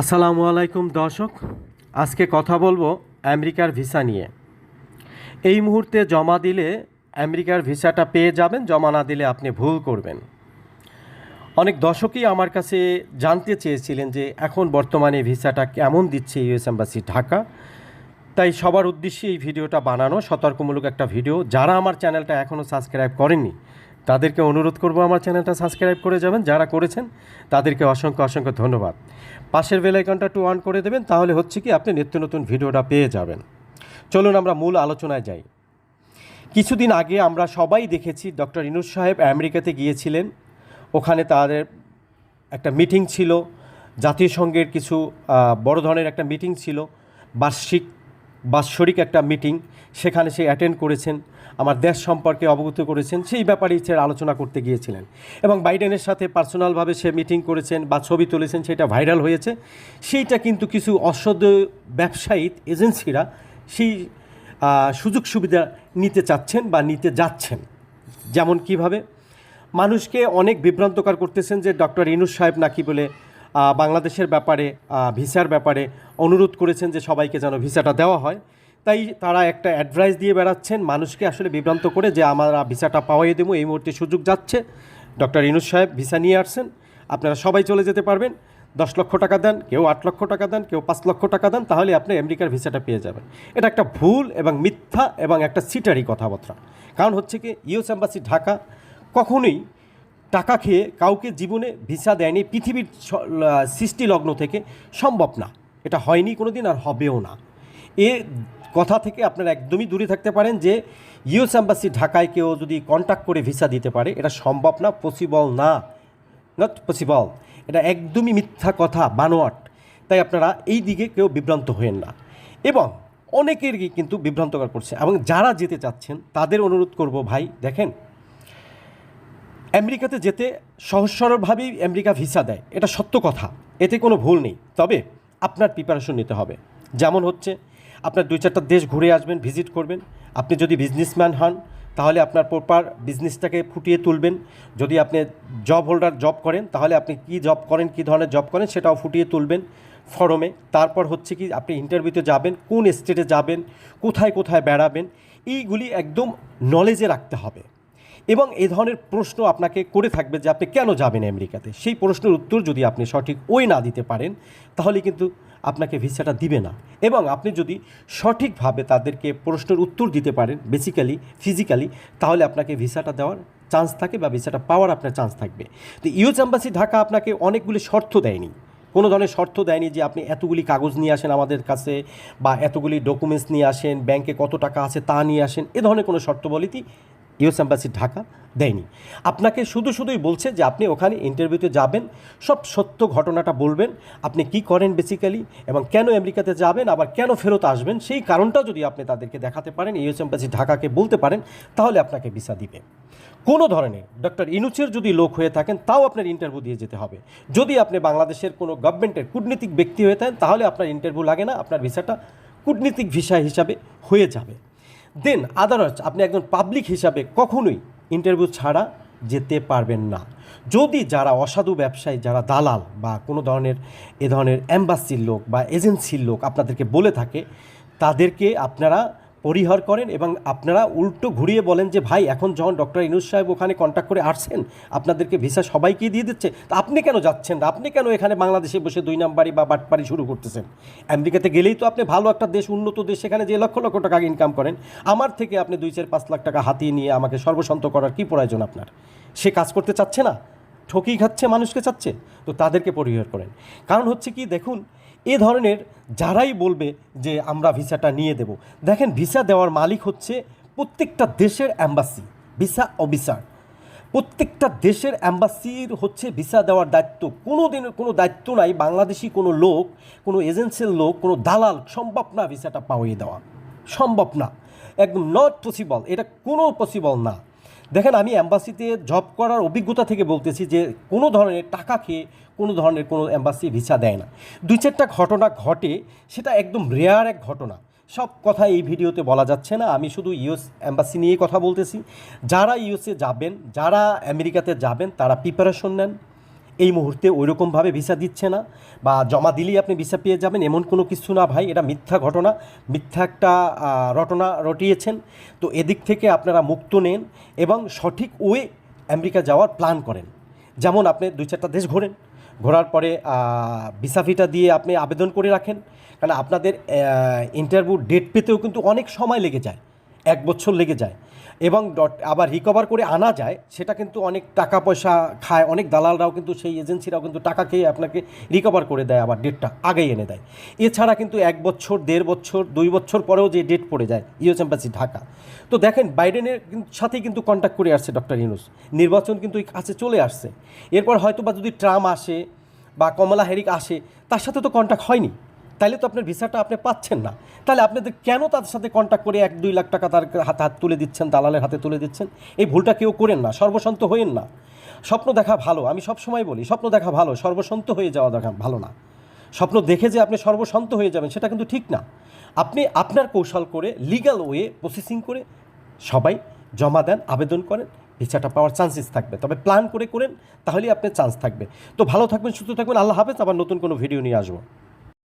আসসালামু আলাইকুম, দর্শক। আজকে কথা বলব আমেরিকার ভিসা নিয়ে। এই মুহূর্তে জমা দিলে আমেরিকার ভিসাটা পেয়ে যাবেন, জমা না দিলে আপনি ভুল করবেন। অনেক দর্শকই আমার কাছে জানতে চেয়েছিলেন যে এখন বর্তমানে ভিসাটা কেমন দিচ্ছে ইউএস এম্বাসি ঢাকা। তাই সবার উদ্দেশ্যে এই ভিডিওটা বানানো, সতর্কমূলক একটা ভিডিও। যারা আমার চ্যানেলটা এখনও সাবস্ক্রাইব করেননি তাদেরকে অনুরোধ করব আমার চ্যানেলটা সাবস্ক্রাইব করে যাবেন, যারা করেছেন, তাদেরকে অসংখ্য অসংখ্য ধন্যবাদ। পাশের বেল আইকনটা একটু অন করে দেবেন, তাহলে হচ্ছে কি আপনি নিত্য নতুন ভিডিওটা পেয়ে যাবেন। চলুন আমরা মূল আলোচনায় যাই। কিছুদিন আগে আমরা সবাই দেখেছি ডক্টর ইনুস সাহেব আমেরিকাতে গিয়েছিলেন। ওখানে তাদের একটা মিটিং ছিল, জাতীয় সংঘের কিছু বড় ধরনের একটা মিটিং ছিল, বার্ষিক, বাৎসরিক একটা মিটিং, সেখানে সে অ্যাটেন্ড করেছেন। আমার দেশ সম্পর্কে অবগত করেছেন, সেই ব্যাপারেই সে আলোচনা করতে গিয়েছিলেন। এবং বাইডেনের সাথে পার্সোনালভাবে সে মিটিং করেছেন বা ছবি তুলেছেন, সেটা ভাইরাল হয়েছে। সেইটা কিন্তু কিছু অসদ ব্যবসায়ী এজেন্সিরা সেই সুযোগ সুবিধা নিতে চাচ্ছেন বা নিতে যাচ্ছেন। যেমন কীভাবে? মানুষকে অনেক বিভ্রান্তকর করতেছেন যে ডক্টর ইনুস সাহেব নাকি বলে বাংলাদেশের ব্যাপারে ভিসার ব্যাপারে অনুরোধ করেছেন যে সবাইকে যেন ভিসাটা দেওয়া হয়। তাই তারা একটা অ্যাডভাইস দিয়ে বেড়াচ্ছেন, মানুষকে আসলে বিভ্রান্ত করে যে আমরা ভিসাটা পাওয়াই দেবো, এই মুহূর্তে সুযোগ যাচ্ছে। ডক্টর ইনুস সাহেব ভিসা নিয়ে আসছেন। আপনারা সবাই চলে যেতে পারবেন। দশ লক্ষ টাকা দেন, কেউ আট লক্ষ টাকা দেন, কেউ পাঁচ লক্ষ টাকা দেন, তাহলে আপনি আমেরিকার ভিসাটা পেয়ে যাবেন। এটা একটা ভুল এবং মিথ্যা এবং একটা সিটারি কথাবার্তা। কারণ হচ্ছে কি, ইউএস এম্বাসি ঢাকা কখনোই টাকা খেয়ে কাউকে জীবনে ভিসা দেয়নি পৃথিবীর সৃষ্টি লগ্ন থেকে। সম্ভব না। এটা হয়নি কোনো দিন আর হবেও না। এ কথা থেকে আপনারা একদমই দূরে থাকতে পারেন যে ইউএস এম্বাসি ঢাকায় কেউ যদি কন্ট্যাক্ট করে ভিসা দিতে পারে, এটা সম্ভব না পসিবল না নট পসিবল এটা একদমই মিথ্যা কথা, বানোয়াট। তাই আপনারা এই দিকে কেউ বিভ্রান্ত হয়েন না। এবং অনেকেরই কিন্তু বিভ্রান্তকর করছে। এবং যারা যেতে চাচ্ছেন, তাদের অনুরোধ করব ভাই, দেখেন, আমেরিকাতে যেতে সহজ সরলভাবেই আমেরিকা ভিসা দেয়। এটা সত্য কথা, এতে কোনো ভুল নেই। তবে আপনার প্রিপারেশন নিতে হবে। যেমন হচ্ছে আপনার দুই চারটা দেশ ঘুরে আসবেন ভিজিট করবেন। আপনি যদি বিজনেসম্যান হন, তাহলে আপনার প্রপার বিজনেসটাকে ফুটিয়ে তুলবেন। যদি আপনি জব হোল্ডার জব করেন, তাহলে আপনি কি জব করেন, কি ধরনের জব করেন, সেটাও ফুটিয়ে তুলবেন ফরমে তারপর হচ্ছে কি, আপনি ইন্টারভিউতে যাবেন, কোন স্টেটে যাবেন, কোথায় কোথায় বেড়াবেন, এইগুলি একদম নলেজে রাখতে হবে। এবং এই ধরনের প্রশ্ন আপনাকে করে থাকবে যে আপনি কেন যাবেন আমেরিকাতে? সেই প্রশ্নের উত্তর যদি আপনি সঠিক ওই না দিতে পারেন, তাহলে কিন্তু আপনাকে ভিসাটা দিবে না। এবং আপনি যদি সঠিকভাবে তাদেরকে প্রশ্নের উত্তর দিতে পারেন বেসিক্যালি ফিজিক্যালি তাহলে আপনাকে ভিসাটা দেওয়ার চান্স থাকে বা ভিসাটা পাওয়ার আপনার চান্স থাকবে। তো ইউএস এম্বাসি ঢাকা আপনাকে অনেকগুলি শর্ত দেয়নি। কোনো ধরনের শর্ত দেয়নি যে আপনি এতগুলি কাগজ নিয়ে আসেন আমাদের কাছে বা এতগুলি ডকুমেন্টস নিয়ে আসেন ব্যাংকে কত টাকা আছে তা নিয়ে আসেন, এ ধরনের কোনো শর্তবলিতি ইউএস এম্বাসি ঢাকা দেয়নি। আপনাকে শুধু শুধুই বলছে যে আপনি ওখানে ইন্টারভিউতে যাবেন, সব সত্য ঘটনাটা বলবেন, আপনি কি করেন বেসিক্যালি এবং কেন আমেরিকাতে যাবেন, আবার কেন ফেরত আসবেন, সেই কারণটাও যদি আপনি তাদেরকে দেখাতে পারেন, ইউএস এম্বাসি ঢাকাকে বলতে পারেন, তাহলে আপনাকে ভিসা দিবে। কোনো ধরনের, ডক্টর ইনুচের যদি লোক হয়ে থাকেন, তাও আপনার ইন্টারভিউ দিয়ে যেতে হবে। যদি আপনি বাংলাদেশের কোনো গভর্নমেন্টের কূটনীতিক ব্যক্তি হয়ে থাকেন, তাহলে আপনার ইন্টারভিউ লাগে না, আপনার ভিসাটা কূটনীতিক ভিসা হিসাবে হয়ে যাবে। দেন আদারস আপনি একজন পাবলিক হিসাবে কখনোই ইন্টারভিউ ছাড়া যেতে পারবেন না। যদি যারা অসাধু ব্যবসায়ী, যারা দালাল বা কোনো ধরনের, এ ধরনের অ্যাম্বাসির লোক বা এজেন্সির লোক আপনাদেরকে বলে থাকে, তাদেরকে আপনারা পরিহার করেন এবং আপনারা উল্টো ঘুরিয়ে বলেন যে, ভাই, এখন যখন ডক্টর ইনুস সাহেব ওখানে কন্ট্যাক্ট করে আসছেন, আপনাদেরকে ভিসা সবাইকে দিয়ে দিচ্ছে, তা আপনি কেন যাচ্ছেন? আপনি কেন এখানে বাংলাদেশে বসে দুই নাম্বারি বা বাটপারি শুরু করতেছেন? আমেরিকাতে গেলেই তো আপনি ভালো একটা দেশ, উন্নত দেশ, সেখানে যে লক্ষ লক্ষ টাকা ইনকাম করেন, আমার থেকে আপনি দুই, চার, পাঁচ লাখ টাকা হাতিয়ে নিয়ে আমাকে সর্বসন্ত করার কী প্রয়োজন আপনার? সে কাজ করতে চাচ্ছে না? ঠকিয়ে খাচ্ছে, মানুষকে চাচ্ছে? তো তাদেরকে পরিহার করেন। কারণ হচ্ছে কি, দেখুন এ ধরনের যারাই বলবে যে আমরা ভিসাটা নিয়ে দেব। দেখেন, ভিসা দেওয়ার মালিক হচ্ছে প্রত্যেকটা দেশের অ্যাম্বাসি ভিসা অফিসার। প্রত্যেকটা দেশের অ্যাম্বাসির হচ্ছে ভিসা দেওয়ার দায়িত্ব। কোনো দিনের কোনো দায়িত্ব নাই, বাংলাদেশি কোনো লোক, কোনো এজেন্সির লোক, কোনো দালাল, সম্ভব না ভিসাটা পাওয়িয়ে দেওয়া। সম্ভব না। একদম নট পসিবল এটা কোনো পসিবল না। দেখেন, আমি অ্যাম্বাসিতে জব করার অভিজ্ঞতা থেকে বলতেছি যে, কোনো ধরনের টাকা খেয়ে কোনো ধরনের কোনো অ্যাম্বাসি ভিসা দেয় না। দুই চারটা ঘটনা ঘটে, সেটা একদম রেয়ার এক ঘটনা। সব কথা এই ভিডিওতে বলা যাচ্ছে না। আমি শুধু ইউএস অ্যাম্বাসি নিয়ে কথা বলতেছি। যারা ইউএসএ যাবেন, যারা আমেরিকাতে যাবেন, তারা প্রিপারেশন নেন। এই মুহূর্তে ওইরকমভাবে ভিসা দিচ্ছে না বা জমা দিলেই আপনি ভিসা পেয়ে যাবেন, এমন কোনো কিছু না ভাই, এটা মিথ্যা ঘটনা, মিথ্যা একটা রটনা রটিয়েছেন। তো এদিক থেকে আপনারা মুক্ত নেন এবং সঠিক ওয়ে আমেরিকা যাওয়ার প্ল্যান করেন। যেমন আপনি দুই চারটা দেশ ঘোরেন, ঘোরার পরে ভিসা ফিটা দিয়ে আপনি আবেদন করে রাখেন। কারণ আপনাদের ইন্টারভিউ ডেট পেতেও কিন্তু অনেক সময় লেগে যায়। এক বছর লেগে যায় এবং আবার রিকভার করে আনা যায়, সেটা কিন্তু অনেক টাকা পয়সা খায়, অনেক দালালরাও কিন্তু সেই এজেন্সিরাও কিন্তু টাকা খেয়ে আপনাকে রিকভার করে দেয় আবার ডেটটা আগেই এনে দেয়। এছাড়া কিন্তু এক বছর, দেড় বছর, দুই বছর পরেও যে ডেট পড়ে যায় ইউএস এম্বাসি ঢাকা। তো দেখেন, বাইডেনের সাথেই কিন্তু কন্ট্যাক্ট করে আসছে ডক্টর ইউনুস। নির্বাচন কিন্তু কাছে চলে আসছে। এরপর হয়তো বা যদি ট্রাম্প আসে বা কমলা হেরিক আসে, তার সাথে তো কন্ট্যাক্ট হয়নি। তাহলে তো আপনার ভিসাটা আপনি পাচ্ছেন না। তাহলে আপনাদের কেন তাদের সাথে কন্ট্যাক্ট করে এক, দুই লাখ টাকা তার হাতে, হাত তুলে দিচ্ছেন, দালালের হাতে তুলে দিচ্ছেন? এই ভুলটা কেউ করেন না, সর্বসন্ত হইেন না। স্বপ্ন দেখা ভালো, আমি সব সময় বলি, স্বপ্ন দেখা ভালো, সর্বসন্ত হয়ে যাওয়া দেখা ভালো না। স্বপ্ন দেখে যে আপনি সর্বসন্ত হয়ে যাবেন, সেটা কিন্তু ঠিক না। আপনি আপনার কৌশল করে লিগ্যাল ওয়ে প্রসেসিং করে, সবাই জমা দেন, আবেদন করেন, ভিসাটা পাওয়ার চান্সেস থাকবে। তবে প্ল্যান করে করেন, তাহলেই আপনার চান্স থাকবে। তো ভালো থাকবেন, সুস্থ থাকবেন, আল্লাহ হাফেজ, আবার নতুন কোনো ভিডিও নিয়ে আসব।